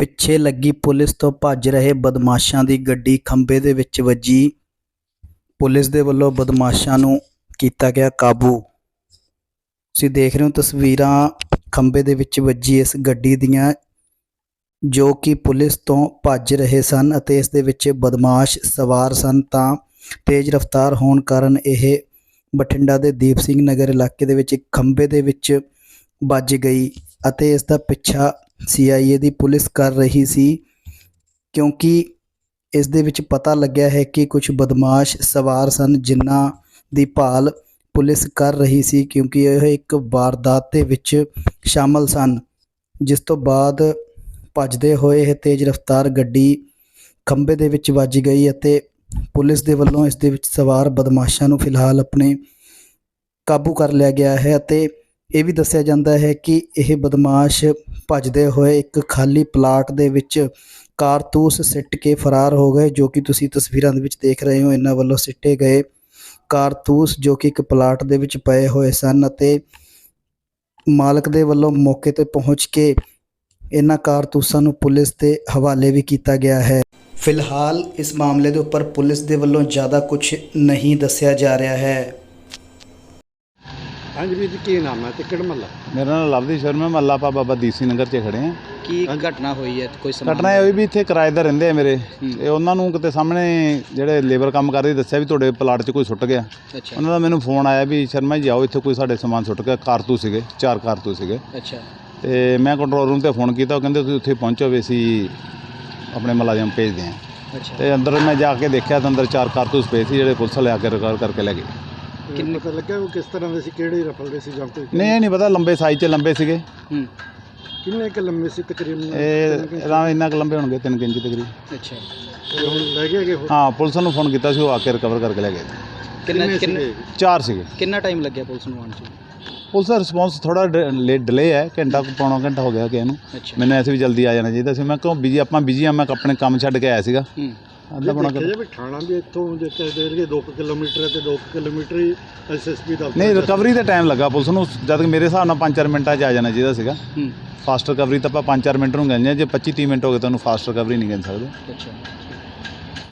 ਪਿੱਛੇ ਲੱਗੀ ਪੁਲਿਸ ਤੋਂ ਭੱਜ ਰਹੇ ਬਦਮਾਸ਼ਾਂ ਦੀ ਗੱਡੀ ਖੰਭੇ ਦੇ ਵਿੱਚ ਵੱਜੀ। ਪੁਲਿਸ ਦੇ ਵੱਲੋਂ ਬਦਮਾਸ਼ਾਂ ਨੂੰ ਕੀਤਾ ਗਿਆ ਕਾਬੂ। ਤੁਸੀਂ ਦੇਖ ਰਹੇ ਹੋ ਤਸਵੀਰਾਂ ਖੰਭੇ ਦੇ ਵਿੱਚ ਵੱਜੀ ਇਸ ਗੱਡੀ ਦੀਆਂ, ਜੋ ਕਿ ਪੁਲਿਸ ਤੋਂ ਭੱਜ ਰਹੇ ਸਨ ਅਤੇ ਇਸ ਦੇ ਵਿੱਚ ਬਦਮਾਸ਼ ਸਵਾਰ ਸਨ ਤਾਂ ਤੇਜ਼ ਰਫ਼ਤਾਰ ਹੋਣ ਕਾਰਨ ਇਹ ਬਠਿੰਡਾ ਦੇ ਦੀਪ ਸਿੰਘ ਨਗਰ ਇਲਾਕੇ ਦੇ ਵਿੱਚ ਇੱਕ ਖੰਭੇ ਦੇ ਵਿੱਚ ਵੱਜ ਗਈ ਅਤੇ ਇਸ ਦਾ ਪਿੱਛਾ ਸੀਆਈਏ ਦੀ ਪੁਲਿਸ ਕਰ ਰਹੀ ਸੀ, ਕਿਉਂਕਿ ਇਸ ਦੇ ਵਿੱਚ ਪਤਾ ਲੱਗਿਆ ਹੈ ਕਿ ਕੁਝ ਬਦਮਾਸ਼ ਸਵਾਰ ਸਨ ਜਿਨ੍ਹਾਂ ਦੀ ਭਾਲ ਪੁਲਿਸ ਕਰ ਰਹੀ ਸੀ, ਕਿਉਂਕਿ ਇਹ ਇੱਕ ਵਾਰਦਾਤ ਦੇ ਵਿੱਚ ਸ਼ਾਮਲ ਸਨ। ਜਿਸ ਤੋਂ ਬਾਅਦ ਭੱਜਦੇ ਹੋਏ ਇਹ ਤੇਜ਼ ਰਫ਼ਤਾਰ ਗੱਡੀ ਖੰਭੇ ਦੇ ਵਿੱਚ ਵੱਜ ਗਈ ਅਤੇ ਪੁਲਿਸ ਦੇ ਵੱਲੋਂ ਇਸ ਦੇ ਵਿੱਚ ਸਵਾਰ ਬਦਮਾਸ਼ਾਂ ਨੂੰ ਫਿਲਹਾਲ ਆਪਣੇ ਕਾਬੂ ਕਰ ਲਿਆ ਗਿਆ ਹੈ ਅਤੇ ਇਹ ਵੀ ਦੱਸਿਆ ਜਾਂਦਾ ਹੈ ਕਿ ਇਹ ਬਦਮਾਸ਼ ਭੱਜਦੇ ਹੋਏ ਇੱਕ ਖਾਲੀ ਪਲਾਟ ਦੇ ਵਿੱਚ ਕਾਰਤੂਸ ਸਿੱਟ ਕੇ ਫਰਾਰ ਹੋ ਗਏ, ਜੋ ਕਿ ਤੁਸੀਂ ਤਸਵੀਰਾਂ ਦੇ ਵਿੱਚ ਦੇਖ ਰਹੇ ਹੋ। ਇਹਨਾਂ ਵੱਲੋਂ ਸਿੱਟੇ ਗਏ ਕਾਰਤੂਸ, ਜੋ ਕਿ ਇੱਕ ਪਲਾਟ ਦੇ ਵਿੱਚ ਪਏ ਹੋਏ ਸਨ ਅਤੇ ਮਾਲਕ ਦੇ ਵੱਲੋਂ ਮੌਕੇ ਤੇ ਪਹੁੰਚ ਕੇ ਇਹਨਾਂ ਕਾਰਤੂਸਾਂ ਨੂੰ ਪੁਲਿਸ ਦੇ ਹਵਾਲੇ ਵੀ ਕੀਤਾ ਗਿਆ ਹੈ। ਫਿਲਹਾਲ ਇਸ ਮਾਮਲੇ ਦੇ ਉੱਪਰ ਪੁਲਿਸ ਦੇ ਵੱਲੋਂ ਜ਼ਿਆਦਾ ਕੁਝ ਨਹੀਂ ਦੱਸਿਆ ਜਾ ਰਿਹਾ ਹੈ। ਹਾਂਜੀ ਵੀਰ ਜੀ ਕੀ ਨਾਮ ਹੈ ਤੇ ਕਿਹੜਾ ਮਹੱਲਾ? ਮੇਰਾ ਨਾਮ ਲਵਦੀ ਸ਼ਰਮਾ ਮੱਲਾ ਪਾ ਬਾਬਾ ਦੀਸੀ ਨਗਰ 'ਚ ਖੜੇ ਆ ਕੀ ਘਟਨਾ ਹੋਈ ਹੈ? ਕੋਈ ਸਮਾਨ ਘਟਨਾ ਇਹ ਹੋਈ ਵੀ ਇੱਥੇ ਕਿਰਾਏਦਾਰ ਰਹਿੰਦੇ ਆ ਮੇਰੇ। ਤੇ ਉਹਨਾਂ ਨੂੰ ਕਿਤੇ ਸਾਹਮਣੇ ਜਿਹੜੇ ਲੇਬਰ ਕੰਮ ਕਰਦੇ ਦੱਸਿਆ ਵੀ ਤੁਹਾਡੇ ਪਲਾਟ 'ਚ ਕੋਈ ਸੁੱਟ ਗਿਆ। ਅੱਛਾ। ਉਹਨਾਂ ਦਾ ਮੈਨੂੰ ਫੋਨ ਆਇਆ ਵੀ ਸ਼ਰਮਾ ਜੀ ਆਓ ਇੱਥੇ ਕੋਈ ਸਾਡੇ ਸਮਾਨ ਸੁੱਟ ਗਿਆ। ਕਾਰਤੂਸ ਸੀਗੇ ਚਾਰ ਕਾਰਤੂਸ ਸੀਗੇ। ਅੱਛਾ। ਤੇ ਮੈਂ ਕੰਟਰੋਲ ਰੂਮ ਤੇ ਫੋਨ ਕੀਤਾ ਉਹ ਕਹਿੰਦੇ ਤੁਸੀਂ ਉੱਥੇ ਪਹੁੰਚੋ ਵੀ ਅਸੀਂ ਆਪਣੇ ਮੁਲਾਜ਼ਮ ਭੇਜਦੇ ਹਾਂ। ਅੱਛਾ। ਤੇ ਅੰਦਰ ਮੈਂ ਜਾ ਕੇ ਦੇਖਿਆ ਤਾਂ ਅੰਦਰ ਚਾਰ ਕਾਰਤੂਸ ਪਏ ਸੀ ਜਿਹੜੇ ਪੁਲਿਸ ਵਾਲੇ ਆ ਕੇ ਰਿਕਵਰ ਕਰਕੇ ਲੈ ਗਏ। ਕਿੰਨੇ ਪਤਾ ਲੱਗਿਆ ਉਹ ਕਿਸ ਤਰ੍ਹਾਂ ਦੇ ਸੀ ਕਿਹੜੇ ਰਫਲ ਦੇ ਸੀ ਜਾਂ ਕੋਈ ਨਹੀਂ ਇਹ ਨਹੀਂ ਪਤਾ ਲੰਬੇ ਸਾਈਜ਼ 'ਚ ਲੰਬੇ ਸੀਗੇ। ਹੂੰ। ਕਿੰਨੇ ਕੁ ਲੰਮੇ ਸੀ ਤਕਰੀਬਨ? ਇਹ ਰਾਂ ਇੰਨਾ ਕੁ ਲੰਬੇ ਹੋਣਗੇ 3 ਇੰਚ ਤਕਰੀਬ ਅੱਛਾ। ਤੇ ਹੁਣ ਲੈ ਗਏ ਗਏ ਹੋਰ? ਹਾਂ ਪੁਲਿਸ ਨੂੰ ਫੋਨ ਕੀਤਾ ਸੀ ਉਹ ਆ ਕੇ ਰਿਕਵਰ ਕਰਕੇ ਲੈ ਗਏ। ਕਿੰਨਾ ਕਿੰਨੇ ਕਿੰਨਾ ਸੀਗੇ? ਚਾਰ ਸੀਗੇ। ਕਿੰਨਾ ਟਾਈਮ ਲੱਗਿਆ ਪੁਲਿਸ ਨੂੰ ਆਉਣ 'ਚ? ਪੁਲਿਸ ਦਾ ਰਿਸਪੌਂਸ ਥੋੜਾ ਲੇਟ ਡਿਲੇ ਹੈ ਘੰਟਾ ਕੁ ਪੌਣਾ ਘੰਟਾ ਹੋ ਗਿਆ ਕਿ ਇਹਨੂੰ। ਅੱਛਾ। ਮੈਨੂੰ ਐਸੇ ਵੀ ਜਲਦੀ ਆ ਜਾਣਾ ਚਾਹੀਦਾ ਸੀ। ਮੈਂ ਕਿਉਂ ਬਿਜ਼ੀ ਆਪਾਂ ਬਿਜ਼ੀ ਆ ਮੈਂ ਆਪਣੇ ਕੰਮ ਛੱਡ ਕੇ ਆਇਆ ਸੀਗਾ। ਹੂੰ। ਅੱਧਾ ਪੌਣਾ ਦੇਖਿਆ ਘੰਟਾ ਜਾਵੇ ਠਾਣਾ ਵੀ ਇੱਥੋਂ ਦੇਖਿਆ ਦੇਰ ਕੇ 2 ਕਿਲੋਮੀਟਰ ਹੈ ਤੇ 2 ਕਿਲੋਮੀਟਰ ਹੀ ਐਸਐਸਪੀ ਦਾ ਨਹੀਂ ਰਿਕਵਰੀ ਦਾ ਟਾਈਮ ਲੱਗਾ ਪੁਲਿਸ ਨੂੰ। ਜਦ ਕਿ ਮੇਰੇ ਹਿਸਾਬ ਨਾਲ 5-4 ਮਿੰਟਾਂ 'ਚ ਆ ਜਾਣਾ ਚਾਹੀਦਾ ਸੀਗਾ। ਫਾਸਟ ਰਿਕਵਰੀ ਤਾਂ ਆਪਾਂ 5-4 ਮਿੰਟ ਨੂੰ ਕਹਿੰਦੇ ਹਾਂ। ਜੇ 25-30 ਮਿੰਟ ਹੋ ਗਏ ਤਾਂ ਉਹਨੂੰ ਫਾਸਟ ਰਿਕਵਰੀ ਨਹੀਂ ਕਹਿ ਸਕਦੇ। ਅੱਛਾ।